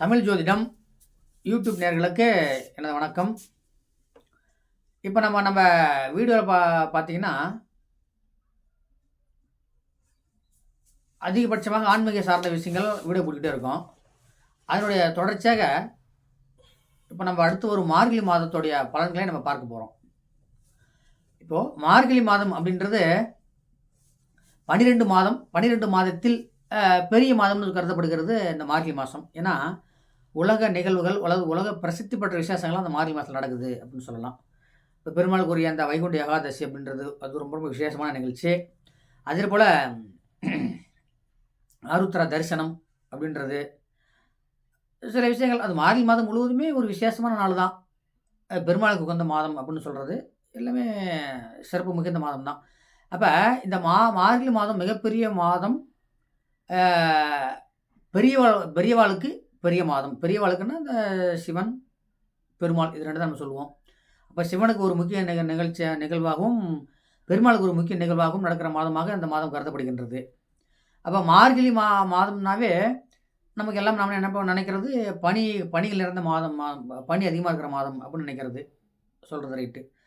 தமிழ் ஜோதிடம் யூடியூப் நேர்களுக்கு எனது வணக்கம். இப்போ நம்ம நம்ம வீடியோவில் பா பார்த்தீங்கன்னா அதிகபட்சமாக ஆன்மீக சார்ந்த விஷயங்கள் வீடியோ போட்டுக்கிட்டே இருக்கோம். அதனுடைய தொடர்ச்சியாக இப்போ நம்ம அடுத்து ஒரு மார்கழி மாதத்துடைய பலன்களை நம்ம பார்க்க போகிறோம் இப்போது மார்கழி மாதம் அப்படின்றது பன்னிரெண்டு மாதம் பன்னிரெண்டு மாதத்தில் பெரிய மாதம்னு கருதப்படுகிறது இந்த மார்கழி மாதம். ஏன்னா உலக நிகழ்வுகள் உலக உலக பிரசித்தி பெற்ற விசேஷங்கள்லாம் அந்த மார்கழி மாதத்தில் நடக்குது அப்படின்னு சொல்லலாம். இப்போ பெருமாளுக்குரிய அந்த வைகுண்ட ஏகாதசி அப்படின்றது அது ரொம்ப ரொம்ப விசேஷமான நிகழ்ச்சி. அதே போல் ஆருத்ரா தரிசனம் அப்படின்றது. சில விஷயங்கள் அது மார்கழி மாதம் முழுவதுமே ஒரு விசேஷமான நாள் தான். பெருமாளுக்கு உகந்த மாதம் அப்படின்னு சொல்கிறது எல்லாமே சிறப்பு மிகுந்த மாதம் தான். அப்போ இந்த மா மார்கழி மாதம் மிகப்பெரிய மாதம் பெரியவாள் பெரியவாளுக்கு பெரிய மாதம். பெரிய வழக்குன்னா இந்த சிவன் பெருமாள் இது ரெண்டு தான் நம்ம சொல்லுவோம். அப்போ சிவனுக்கு ஒரு முக்கிய நிக நிகழ்ச்சி நிகழ்வாகவும் பெருமாளுக்கு ஒரு முக்கிய நிகழ்வாகவும் நடக்கிற மாதமாக இந்த மாதம் கருதப்படுகின்றது. அப்போ மார்கழி மா மாதம்னாவே நமக்கு எல்லாம் நம்ம என்ன நினைக்கிறது பனி பனியில் இருந்த மாதம் மா- பனி அதிகமாக இருக்கிற மாதம் அப்படின்னு நினைக்கிறது. சொல்கிறது ரைட்டு.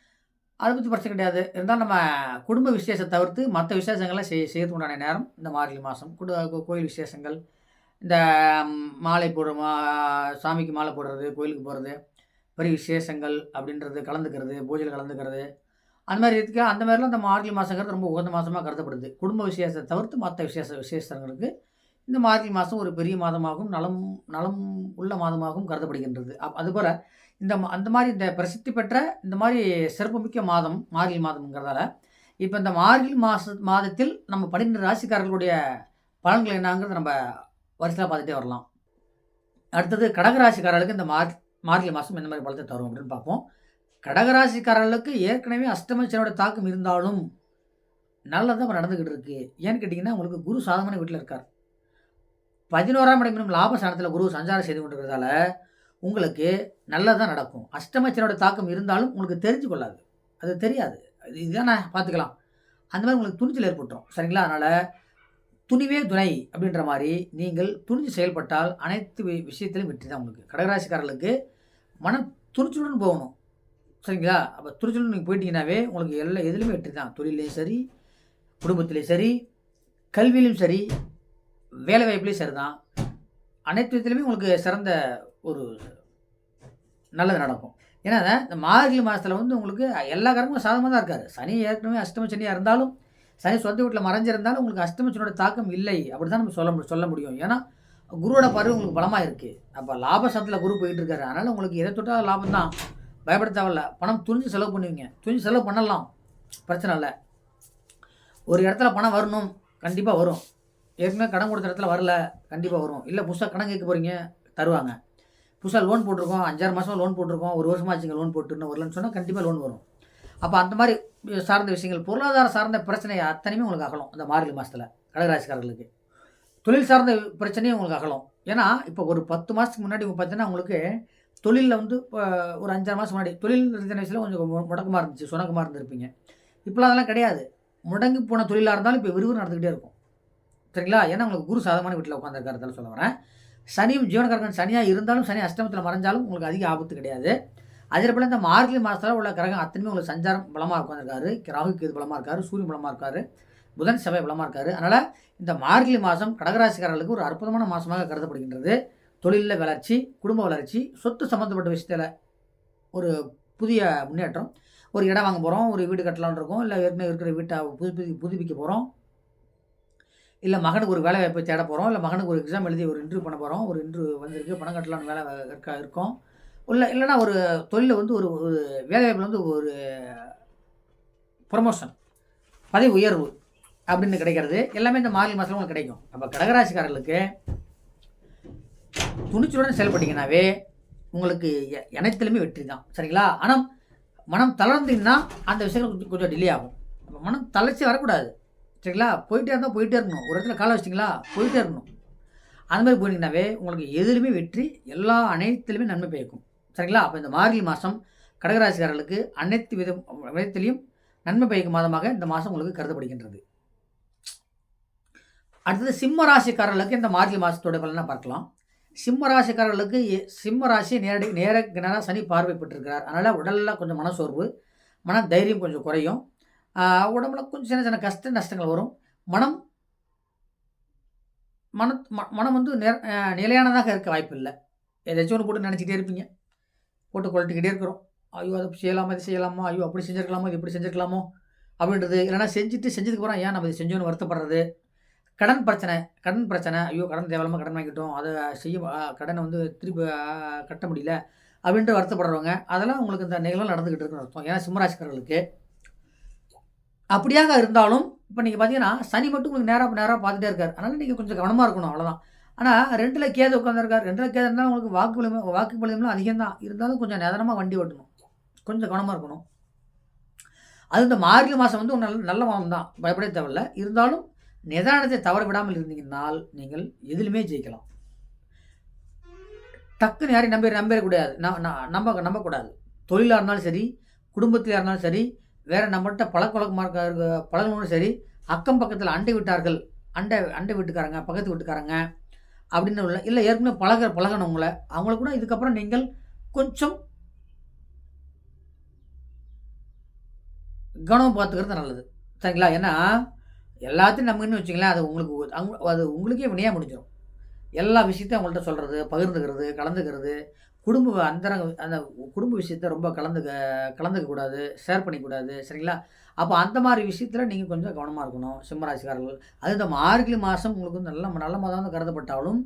அதை பற்றி பிரச்சனை கிடையாது. இருந்தாலும் நம்ம குடும்ப விசேஷத்தை தவிர்த்து மற்ற விசேஷங்களை செய் செய்யறதுக்கு உண்டான நேரம் இந்த மார்கழி மாதம். குடு கோயில் விசேஷங்கள் இந்த மாலை போடுற மா சாமிக்கு மாலை போடுறது கோயிலுக்கு போகிறது பெரிய விசேஷங்கள் அப்படின்றது கலந்துக்கிறது பூஜையில் கலந்துக்கிறது அந்த மாதிரி இதுக்கு அந்த மாதிரிலாம் இந்த மார்கழி மாதங்கிறது ரொம்ப உகந்த மாதமாக கருதப்படுது. குடும்ப விசேஷத்தை தவிர்த்து மற்ற விசேஷ விசேஷங்களுக்கு இந்த மார்கழி மாதம் ஒரு பெரிய மாதமாகவும் நலம் நலம் உள்ள மாதமாகவும் கருதப்படுகின்றது. அப் அதுபோல் இந்த மா- அந்த மாதிரி இந்த பிரசித்தி பெற்ற இந்த மாதிரி சிறப்புமிக்க மாதம் மார்கழி மாதம்ங்கிறதால இப்போ இந்த மார்கழி மாத மாதத்தில் நம்ம பன்னிரெண்டு ராசிக்காரர்களுடைய பலன்கள் என்னங்கிறது நம்ம வரிசையாக பார்த்துட்டே வரலாம். அடுத்தது கடகராசிக்காரர்களுக்கு இந்த மார்க் மார்கழி மாதம் எந்த மாதிரி பலத்தை தரும் அப்படின்னு பார்ப்போம். கடகராசிக்காரர்களுக்கு ஏற்கனவே அஷ்டமச்சனோட தாக்கம் இருந்தாலும் நல்லதாக நடந்துக்கிட்டு இருக்குது ஏன்னு கேட்டிங்கன்னா உங்களுக்கு குரு சாதமான வீட்டில் இருக்கார். பதினோராம் இடம் என்னும் லாபஸ்தானத்தில் குரு சஞ்சாரம் செய்து கொண்டிருக்கிறதால உங்களுக்கு நல்லதாக நடக்கும். அஷ்டமச்சனோட தாக்கம் இருந்தாலும் உங்களுக்கு தெரிஞ்சு கொள்ளாது அது தெரியாது. இது இதுதானே பார்த்துக்கலாம். அந்த மாதிரி உங்களுக்கு துணிச்சல் ஏற்பட்டுரும். சரிங்களா? அதனால் துணிவே துணை அப்படின்ற மாதிரி நீங்கள் துணிஞ்சு செயல்பட்டால் அனைத்து விஷயத்திலும் வெற்றி தான் உங்களுக்கு. கடகராசிக்காரர்களுக்கு மன துணிச்சலுடன் போகணும். சரிங்களா? அப்போ துணிச்சலுடன் நீங்கள் போயிட்டீங்கன்னாவே உங்களுக்கு எல்லா எதுலையுமே வெற்றி தான். தொழிலையும் சரி குடும்பத்திலையும் சரி கல்வியிலும் சரி வேலை வாய்ப்புலையும் சரி தான் அனைத்து விதத்துலையுமே உங்களுக்கு சிறந்த ஒரு நல்லது நடக்கும். ஏன்னா இந்த மார்கழி மாதத்தில் வந்து உங்களுக்கு எல்லா காரணமும் சாதமாக தான் இருக்காரு சனி ஏற்கனவே அஷ்டம சனியாக இருந்தாலும் சனி சொந்த வீட்டில் மறைஞ்சிருந்தாலும் உங்களுக்கு அஷ்டமச்சனோட தாக்கம் இல்லை. அப்படி தான் நம்ம சொல்ல முடியும் சொல்ல முடியும். ஏன்னா குருவோட பார்வை உங்களுக்கு பலமாக இருக்குது அப்போ லாபசத்தில் குரு போயிட்டு இருக்காரு. அதனால் உங்களுக்கு எதை தொட்டால் லாபம் தான். பயப்பட தேவையில்ல. பணம் துணிஞ்சு செலவு பண்ணுவீங்க. துணிஞ்சு செலவு பண்ணலாம். பிரச்சனை இல்லை. ஒரு இடத்துல பணம் வரணும் கண்டிப்பாக வரும். ஏற்கனவே கடன் கொடுத்த இடத்துல வரல கண்டிப்பாக வரும். இல்லை புதுசாக கடன் கேட்க போகிறீங்க தருவாங்க. புதுசாக லோன் போட்டிருக்கோம் அஞ்சாறு மாதம் லோன் போட்டிருக்கோம் ஒரு வருஷமா ஆச்சுங்க லோன் போட்டுன்னு வரலன்னு சொன்னால் கண்டிப்பாக லோன் வரும். அப்போ அந்த மாதிரி சார்ந்த விஷயங்கள் பொருளாதார சார்ந்த பிரச்சனை அத்தனையுமே உங்களுக்கு அகலும் இந்த மார்கழி மாதத்தில் கடகராசிக்காரர்களுக்கு. தொழில் சார்ந்த பிரச்சனையும் உங்களுக்கு அகலும். ஏன்னா இப்போ ஒரு பத்து மாதத்துக்கு முன்னாடி பார்த்தீங்கன்னா உங்களுக்கு தொழிலில் வந்து இப்போ ஒரு அஞ்சாறு மாதம் முன்னாடி தொழில் இருந்த விஷயத்தில் கொஞ்சம் முடக்கமாக இருந்துச்சு சுணக்கமாக இருந்திருப்பீங்க. இப்போலாம் அதெல்லாம் கிடையாது. முடங்கி போன தொழிலாக இருந்தாலும் இப்போ விறுவிறு நடந்துக்கிட்டே இருக்கும். சரிங்களா? ஏன்னா உங்களுக்கு குரு சாதமான வீட்டில் உட்காந்துருக்காரதால சொல்ல வரேன். சனியும் ஜீவனக்காரன் சனியாக இருந்தாலும் சனி அஷ்டமத்தில் மறைஞ்சாலும் உங்களுக்கு அதிக ஆபத்து கிடையாது. அதே போல் இந்த மார்கழி மாதத்தில் உள்ள கிரகம் அத்தனையுமே உங்களுக்கு சஞ்சாரம் பலமாக உட்காந்துருக்காரு ராகு கேது பலமாக இருக்காரு. சூரியன் பலமாக இருக்காரு. புதன் செவ்வாய் பலமாக இருக்காரு. அதனால் இந்த மார்கழி மாதம் கடகராசிக்காரர்களுக்கு ஒரு அற்புதமான மாதமாக கருதப்படுகின்றது. தொழிலில் வளர்ச்சி குடும்ப வளர்ச்சி சொத்து சம்மந்தப்பட்ட விஷயத்தில் ஒரு புதிய முன்னேற்றம். ஒரு இடம் வாங்க போகிறோம் ஒரு வீடு கட்டலாம்னு இருக்கோம் இல்லை ஏற்கனவே இருக்கிற வீட்டை புதுப்பி புதுப்பிக்க போகிறோம் இல்லை மகனுக்கு ஒரு வேலை வாய்ப்பை தேட போகிறோம் இல்லை மகனுக்கு ஒரு எக்ஸாம் எழுதி ஒரு இன்டர்வியூ பண்ண போகிறோம் ஒரு இன்டர்வியூ வந்திருக்கு பணம் கட்டலாம்னு வேலை இருக்கா இருக்கோம். இல்லை இல்லைன்னா ஒரு தொழிலில் வந்து ஒரு ஒரு வேலைவாய்ப்பில் வந்து ஒரு ப்ரொமோஷன் பதவி உயர்வு அப்படின்னு கிடைக்கிறது. எல்லாமே இந்த மார்கழி மாதத்தில் உங்களுக்கு கிடைக்கும். அப்போ கடகராசிக்காரர்களுக்கு துணிச்சலுடன் செயல்பட்டீங்கன்னாவே உங்களுக்கு எ- வெற்றி தான். சரிங்களா? ஆனால் மனம் தளர்ந்தீங்கன்னா அந்த விஷயங்கள் கொஞ்சம் கொஞ்சம் டிலே ஆகும். அப்போ மனம் தளர்ச்சி வரக்கூடாது. சரிங்களா? போயிட்டே இருந்தால் போயிட்டே இருக்கணும். ஒரு இடத்துல காலை வச்சிங்களா போயிட்டே இருக்கணும். அந்த மாதிரி போனீங்கன்னாவே உங்களுக்கு எதுலேயுமே வெற்றி எல்லா அனைத்துலேயுமே நன்மை பயக்கும் சரிங்களா? அப்போ இந்த மார்கழி மாதம் கடகராசிக்காரர்களுக்கு அனைத்து வித விதத்திலையும் நன்மை பயக்கும் மாதமாக இந்த மாதம் உங்களுக்கு கருதப்படுகின்றது. அடுத்தது சிம்ம ராசிக்காரர்களுக்கு இந்த மார்கழி மாதத்தோட பலனை பார்க்கலாம். சிம்ம ராசிக்காரர்களுக்கு சிம்ம ராசி நேரடி நேர நேராக சனி பார்வைப்பட்டிருக்கிறார் அதனால் உடலில் கொஞ்சம் மனசோர்வு மன தைரியம் கொஞ்சம் குறையும். உடம்புல கொஞ்சம் சின்ன சின்ன கஷ்ட நஷ்டங்கள் வரும். மனம் மன ம- மனம் வந்து நிலையானதாக இருக்க வாய்ப்பு இல்லை ஏதாச்சும் ஒன்று போட்டு நினச்சிக்கிட்டே இருப்பீங்க. போட்டு குழட்டிக்கிட்டே இருக்கிறோம். ஐயோ அதை செய்யலாமா இது செய்யலாமா? ஐயோ அப்படி செஞ்சுருக்கலாமோ இது இப்படி செஞ்சுருக்கலாமோ? அப்படின்றது இல்லைனா செஞ்சுட்டு செஞ்சதுக்கு அப்புறம் ஏன் நம்ம இது செஞ்சோன்னு வருத்தப்படுறது? கடன் பிரச்சனை கடன் பிரச்சனை. ஐயோ கடன் தேவையில்லாமல் கடன் வாங்கிட்டோம். அதை செய்ய கடனை வந்து திருப்பி கட்ட முடியல அப்படின்ட்டு வருத்தப்படுறவங்க அதெல்லாம் உங்களுக்கு இந்த நிகழ்வு நடந்துக்கிட்டு இருக்குன்னு அர்த்தம். ஏன்னா சிம்மராசிக்காரர்களுக்கு. அப்படியாக இருந்தாலும் இப்போ நீங்கள் பார்த்தீங்கன்னா சனி மட்டும் உங்களுக்கு நேராக நேராக பார்த்துட்டே இருக்கார். அதனால் நீங்கள் கொஞ்சம் கவனமாக இருக்கணும் அவ்வளோதான் ஆனால் ரெண்டில் கேது உட்காந்துருக்கார் ரெண்டில் கேது இருந்தால் உங்களுக்கு வாக்கு பலியம் வாக்கு பலியம்லாம் அதிகம் தான் இருந்தாலும் கொஞ்சம் நிதானமாக வண்டி ஓட்டணும். கொஞ்சம் கவனமாக இருக்கணும். அது இந்த மார்கழி மாதம் வந்து ஒரு நல்ல நல்ல மாதம் தான் பயப்பட தேவையில்ல. இருந்தாலும் நிதானத்தை தவற விடாமல் இருந்தீங்கன்னால் நீங்கள் எதிலுமே ஜெயிக்கலாம். டக்குன்னு யாரையும் நம்பி நம்பிடக்கூடாது ந- ந- நம்ப நம்பக்கூடாது. தொழிலாக இருந்தாலும் சரி குடும்பத்தில் இருந்தாலும் சரி வேறு நம்மகிட்ட பழக்கவழக்கமாக இருக்க பழகணும் சரி அக்கம் பக்கத்தில் அண்டை விட்டார்கள் அண்டை அண்டை வீட்டுக்காரங்க பக்கத்து வீட்டுக்காரங்க அப்படின்னு உள்ள இல்லை ஏற்கனவே பழக பழகினவங்கள அவங்கள கூட இதுக்கப்புறம் நீங்கள் கொஞ்சம் கவனம் பார்த்துக்கிறது நல்லது. சரிங்களா? ஏன்னா எல்லாத்தையும் நம்புன்னு வச்சுங்களேன் அது உங்களுக்கு அவங்க அது உங்களுக்கே வினையாக முடிஞ்சிடும் எல்லா விஷயத்தையும் அவங்கள்ட்ட சொல்கிறது பகிர்ந்துக்கிறது கலந்துக்கிறது குடும்ப அந்தரங்க அந்த குடும்ப விஷயத்த ரொம்ப கலந்துக்க கலந்துக்கக்கூடாது ஷேர் பண்ணிக்கூடாது சரிங்களா? அப்போ அந்த மாதிரி விஷயத்தில் நீங்கள் கொஞ்சம் கவனமாக இருக்கணும். சிம்மராசிக்காரர்கள். அது இந்த மார்கழி மாதம் உங்களுக்கு வந்து நல்ல நல்ல மாதம் கருதப்பட்டாலும்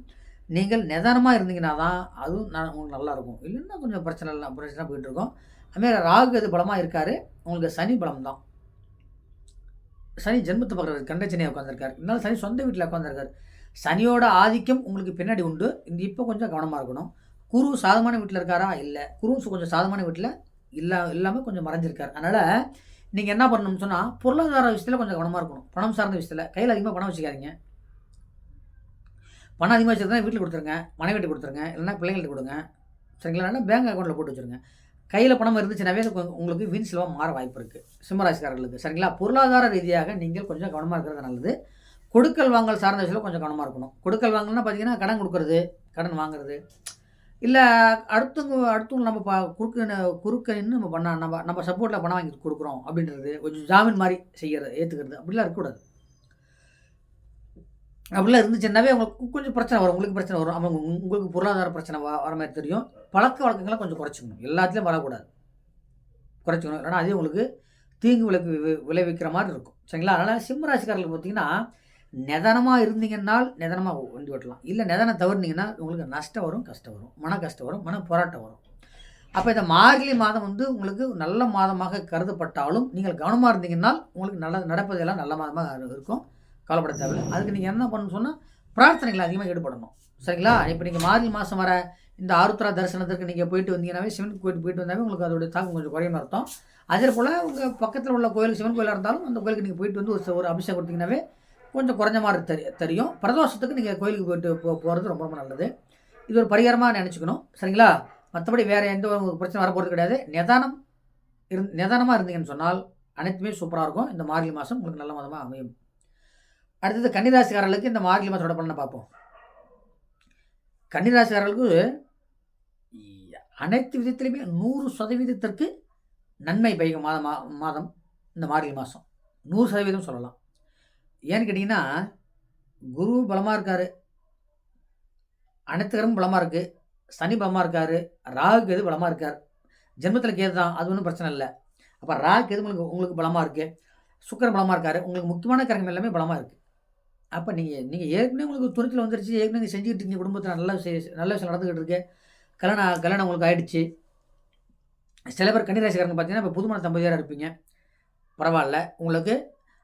நீங்கள் நிதானமாக இருந்தீங்கன்னா தான் அதுவும் ந- உங்களுக்கு நல்லாயிருக்கும் இல்லைன்னா கொஞ்சம் பிரச்சனை இல்லை பிரச்சனை போயிட்டுருக்கோம் அதுமாரி ராகு எது பலமாக இருக்கார். உங்களுக்கு சனி பலம் தான். சனி ஜென்மத்தை பார்க்குறாரு. கண்டச்சனியாக உட்காந்துருக்காரு இருந்தாலும் சனி சொந்த வீட்டில் உட்காந்துருக்காரு சனியோட ஆதிக்கம் உங்களுக்கு பின்னாடி உண்டு. இந்த இப்போ கொஞ்சம் கவனமாக இருக்கணும். குரு சாதமான வீட்டில் இருக்காரா? இல்லை. குரு கொஞ்சம் சாதமான வீட்டில் இல்லா இல்லாமல் கொஞ்சம் மறைஞ்சிருக்கார். அதனால் நீங்கள் என்ன பண்ணணும்னு சொன்னால் பொருளாதார விஷயத்தில் கொஞ்சம் கவனமாக இருக்கணும். பணம் சார்ந்த விஷயத்தில் கையில் அதிகமாக பணம் வச்சுக்காதீங்க. பணம் அதிகமாக வச்சுருந்தா வீட்டில் கொடுத்துருங்க மனைவிட்டு கொடுத்துருங்க இல்லைன்னா பிள்ளைங்கள்ட்ட கொடுங்க. சரிங்களா? இல்லைன்னா பேங்க் அக்கௌண்ட்டில் போட்டு வச்சுருங்க. கையில் பணம் இருந்துச்சுனாவே உங்களுக்கு வீண் செலவாக மாற வாய்ப்பு இருக்குது சிம்மராசிக்காரர்களுக்கு. சரிங்களா? பொருளாதார ரீதியாக நீங்கள் கொஞ்சம் கவனமாக இருக்கிறது நல்லது. கொடுக்கல் வாங்கல் சார்ந்த விஷயத்தில் கொஞ்சம் கவனமாக இருக்கணும். கொடுக்கல் வாங்கல்னா பார்த்தீங்கன்னா கடன் கொடுக்கறது கடன் வாங்குறது. இல்லை அடுத்தவங்க அடுத்தவங்க நம்ம ப குறுக்க குறுக்கன்னு நின்று நம்ம பண்ண நம்ம நம்ம சப்போர்ட்டில் பணம் வாங்கி கொடுக்குறோம் அப்படின்றது கொஞ்சம் ஜாமீன் மாதிரி செய்கிறது ஏற்றுக்கிறது அப்படிலாம் இருக்கக்கூடாது. அப்படிலாம் இருந்துச்சுன்னாவே உங்களுக்கு கொஞ்சம் பிரச்சனை வரும். உங்களுக்கு பிரச்சனை வரும். அவங்க உங்களுக்கு பொருளாதார பிரச்சனை வர மாதிரி தெரியும். பழக்க வழக்கங்களை கொஞ்சம் குறைச்சிக்கணும். எல்லாத்துலேயும் வரக்கூடாது. குறைச்சிக்கணும். ஏன்னா அதே உங்களுக்கு தீங்கு விளைவி விளைவிக்கிற மாதிரி இருக்கும். சரிங்களா? அதனால் சிம்ம பார்த்திங்கன்னா பார்த்தீங்கன்னா நிதானமாக இருந்தீங்கன்னால் நிதானமாக வண்டி ஓட்டலாம். இல்லை நிதானம் தவறுனீங்கன்னா உங்களுக்கு நஷ்டம் வரும் கஷ்டம் வரும் மன கஷ்டம் வரும் மன போராட்டம் வரும். அப்போ இந்த மார்கழி மாதம் வந்து உங்களுக்கு நல்ல மாதமாக கருதப்பட்டாலும் நீங்கள் கவனமாக இருந்தீங்கன்னால் உங்களுக்கு நல்ல நடப்பதெல்லாம் நல்ல மாதமாக இருக்கும். கவலைப்பட தேவையில்லை. அதுக்கு நீங்கள் என்ன பண்ணணும்னு சொன்னால் பிரார்த்தனைகள் அதிகமாக ஈடுபடணும். சரிங்களா? இப்போ நீங்கள் மார்கழி மாதம் வர இந்த ஆருத்ரா தரிசனத்திற்கு நீங்கள் போயிட்டு வந்தீங்கன்னாவே சிவன் கோயிலுக்கு போயிட்டு வந்தாவே உங்களுக்கு அதோடைய தாக்கம் கொஞ்சம் குறையும் அர்த்தம். அதே போல் உங்கள் பக்கத்தில் உள்ள கோயில் சிவன் கோயிலாக இருந்தாலும் அந்த கோயிலுக்கு நீங்கள் போயிட்டு வந்து ஒரு ஒரு அபிஷேகம் கொடுத்தீங்கன்னாவே கொஞ்சம் குறைஞ்ச மாதிரி தெரி தெரியும். பிரதோஷத்துக்கு நீங்கள் கோயிலுக்கு போயிட்டு போ போகிறது ரொம்ப ரொம்ப நல்லது. இது ஒரு பரிகாரமாக நினச்சிக்கணும். சரிங்களா? மற்றபடி வேறு எந்த ஒரு பிரச்சனை வரப்போகிறது கிடையாது. நிதானம் இருந் நிதானமாக இருந்தீங்கன்னு சொன்னால் அனைத்துமே சூப்பராக இருக்கும். இந்த மார்கழி மாதம் உங்களுக்கு நல்ல மாதமாக அமையும். அடுத்தது கன்னிராசிக்காரர்களுக்கு இந்த மார்கழி மாதத்தோட பலனை பார்ப்போம். கன்னிராசிக்காரர்களுக்கு அனைத்து விதத்திலையுமே நூறு சதவீதத்திற்கு நன்மை பயக்கும் மாதம் மா- மாதம் இந்த மார்கழி மாதம் நூறு சதவீதம் சொல்லலாம். ஏன்னு கேட்டிங்கன்னா குரு பலமாக இருக்கார். அனைத்து கிரகமும் பலமாக இருக்குது சனி பலமாக இருக்கார். ராகு கேது பலமாக இருக்கார். ஜென்மத்தில் கேது தான். அது ஒன்றும் பிரச்சனை இல்லை. அப்போ ராகு கேது உங்களுக்கு உங்களுக்கு பலமாக இருக்குது சுக்கிரன் பலமாக இருக்கார். உங்களுக்கு முக்கியமான கிரகம் எல்லாமே பலமாக இருக்குது அப்போ நீங்கள் நீங்கள் ஏற்கனவே உங்களுக்கு துணிச்சல் வந்துருச்சு. ஏற்கனவே நீங்கள் செஞ்சுக்கிட்டு இருக்கீங்க. குடும்பத்தில் நல்ல விஷயம் நல்ல விஷயம் நடந்துக்கிட்டு இருக்கு. கல்யாணம் கல்யாணம் உங்களுக்கு ஆயிடுச்சு. சில பேர் கன்னிராசிக்காரங்க பார்த்தீங்கன்னா இப்போ புதுமண தம்பதியாராக இருப்பீங்க. பரவாயில்ல. உங்களுக்கு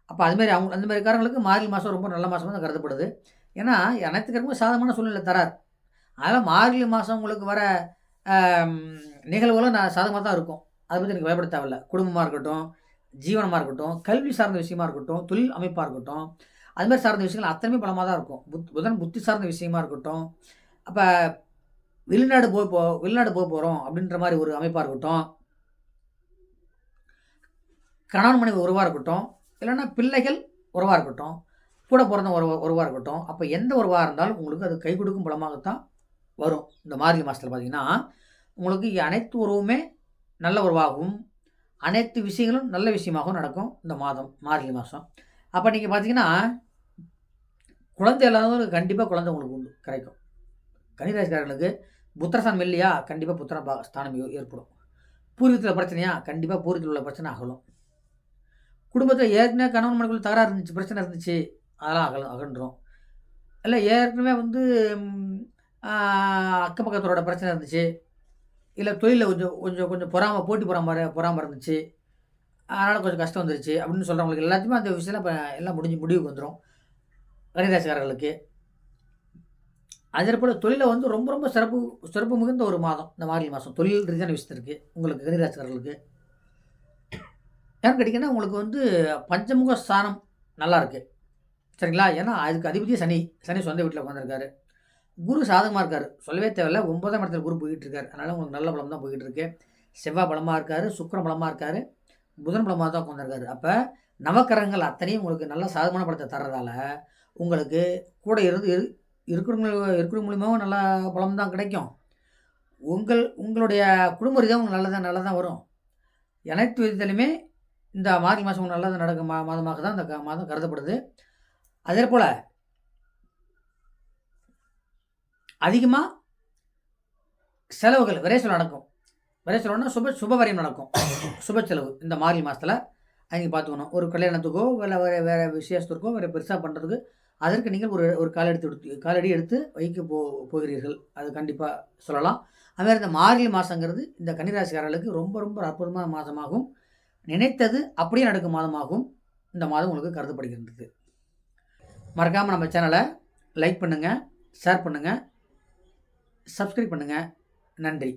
அப்போ அதுமாரி அவங்க அந்த மாதிரி காரங்களுக்கு மார்கழி மாதம் ரொம்ப நல்ல மாதமாக தான் கருதப்படுது. ஏன்னா அனைத்து சாதகமான சூழ்நிலை தரார். அதனால் மார்கழி மாதம் உங்களுக்கு வர நிகழ்வுகளும் நான் சாதகமாக தான் இருக்கும். அதை பற்றி எனக்கு பயப்பட தேவையில்ல. குடும்பமாக இருக்கட்டும் ஜீவனமாக இருக்கட்டும் கல்வி சார்ந்த விஷயமா இருக்கட்டும் தொழில் அமைப்பாக இருக்கட்டும் அது மாதிரி சார்ந்த விஷயங்கள் அத்தனையுமே பலமாக தான் இருக்கும். புத் புதன் புத்தி சார்ந்த விஷயமா இருக்கட்டும் அப்போ வெளிநாடு போய் போ வெளிநாடு போக போகிறோம் அப்படின்ற மாதிரி ஒரு அமைப்பாக இருக்கட்டும் கணவன் மனைவி உறவாக இருக்கட்டும் இல்லைன்னா பிள்ளைகள் உறவாக இருக்கட்டும் கூட பிறந்த உறவு உறவாக இருக்கட்டும் அப்போ எந்த உறவாக இருந்தாலும் உங்களுக்கு அது கை கொடுக்கும் பலமாகத்தான் வரும். இந்த மார்கழி மாதத்தில் பார்த்தீங்கன்னா உங்களுக்கு அனைத்து உறவுமே நல்ல உறவாகவும் அனைத்து விஷயங்களும் நல்ல விஷயமாகவும் நடக்கும் இந்த மாதம் மார்கழி மாதம் அப்போ நீங்கள் பார்த்தீங்கன்னா குழந்தை இல்லாதவங்களுக்கு கண்டிப்பாக குழந்தை உங்களுக்கு உண்டு கிடைக்கும். கன்னிராசிக்காரர்களுக்கு புத்திரஸ்தானம் இல்லையா கண்டிப்பாக புத்திர பா- ஸ்தானம் ஏற்படும். பூர்வீகத்தில் பிரச்சனையா கண்டிப்பாக பூர்வீகத்தில் உள்ள பிரச்சனை அகலும். குடும்பத்தில் ஏற்கனவே கணவன் மனைக்குள்ள தகராறு இருந்துச்சு பிரச்சனை இருந்துச்சு. அதெல்லாம் அகலும் அகன்றோம். இல்லை ஏற்கனவே வந்து அக்கம் பக்கத்தோட பிரச்சனை இருந்துச்சு. இல்லை தொழிலில் கொஞ்சம் கொஞ்சம் கொஞ்சம் பொறாமல் போட்டி பொறாம பொறாமல் இருந்துச்சு. அதனால் கொஞ்சம் கஷ்டம் வந்துருச்சு அப்படின்னு சொல்கிறவங்களுக்கு எல்லாத்தையுமே அந்த விஷயம்லாம் இப்போ எல்லாம் முடிஞ்சு முடிவுக்கு வந்துடும் கன்னிராசிக்காரர்களுக்கு அதே போல் தொழிலை வந்து ரொம்ப ரொம்ப சிறப்பு சிறப்பு மிகுந்த ஒரு மாதம். இந்த மார்கழி மாதம். தொழில் ரீதியான விஷயத்திற்கு உங்களுக்கு கன்னிராசிக்காரர்களுக்கு ஏன்னு கேட்டிங்கன்னா உங்களுக்கு வந்து பஞ்சமுக ஸ்தானம் நல்லாயிருக்கு சரிங்களா? ஏன்னா அதுக்கு அதிபதி சனி. சனி சொந்த வீட்டில் உட்காந்துருக்காரு குரு சாதகமாக இருக்கார். சொல்லவே தேவையில்ல. ஒன்பதாம் இடத்துல குரு போயிட்டு இருக்காரு. அதனால் உங்களுக்கு நல்ல பலம் தான் போயிட்டு இருக்கு. செவ்வாய் பலமாக இருக்கார். சுக்கிரன் பலமாக இருக்கார். புதன் பலமாக தான் உட்காந்துருக்காரு அப்போ நவக்கரங்கள் அத்தனையும் உங்களுக்கு நல்ல சாதகமான பலத்தை தர்றதால உங்களுக்கு கூட இருந்து இரு இருக்கிறவங்க இருக்கிற மூலியமாகவும் நல்ல பலம் தான் கிடைக்கும். உங்கள் உங்களுடைய குடும்ப ரீதியாக உங்களுக்கு நல்லதான் நல்லதான் வரும் அனைத்து விதத்துலையுமே இந்த மார்கழி மாதம் உங்களுக்கு நல்லது நடக்கும் மா மாதமாக தான் இந்த க- மாதம் கருதப்படுது. அதே போல் அதிகமாக செலவுகள் விரை செலவு நடக்கும். விரை செலவுனா சுப சுபவரியம் நடக்கும். சுப செலவு இந்த மார்கழி மாதத்தில் அவங்க பார்த்துக்கணும். ஒரு கல்யாணத்துக்கோ இல்லை வேறு வேறு விசேஷத்திற்கோ வேறு பெருசாக பண்ணுறதுக்கு அதற்கு நீங்கள் ஒரு ஒரு கால் எடுத்து எடுத்து காலடி எடுத்து வைக்க போ போகிறீர்கள். அது கண்டிப்பாக சொல்லலாம். அதுமாதிரி இந்த மார்கழி மாதங்கிறது இந்த கன்னிராசிக்காரர்களுக்கு ரொம்ப ரொம்ப அற்புதமான மாதமாகும். நினைத்தது அப்படியே நடக்கும் மாதமாகவும் இந்த மாதம் உங்களுக்கு கருதப்படுகின்றது. மறக்காமல் நம்ம சேனலை லைக் பண்ணுங்கள் ஷேர் பண்ணுங்கள் சப்ஸ்கிரைப் பண்ணுங்கள் நன்றி.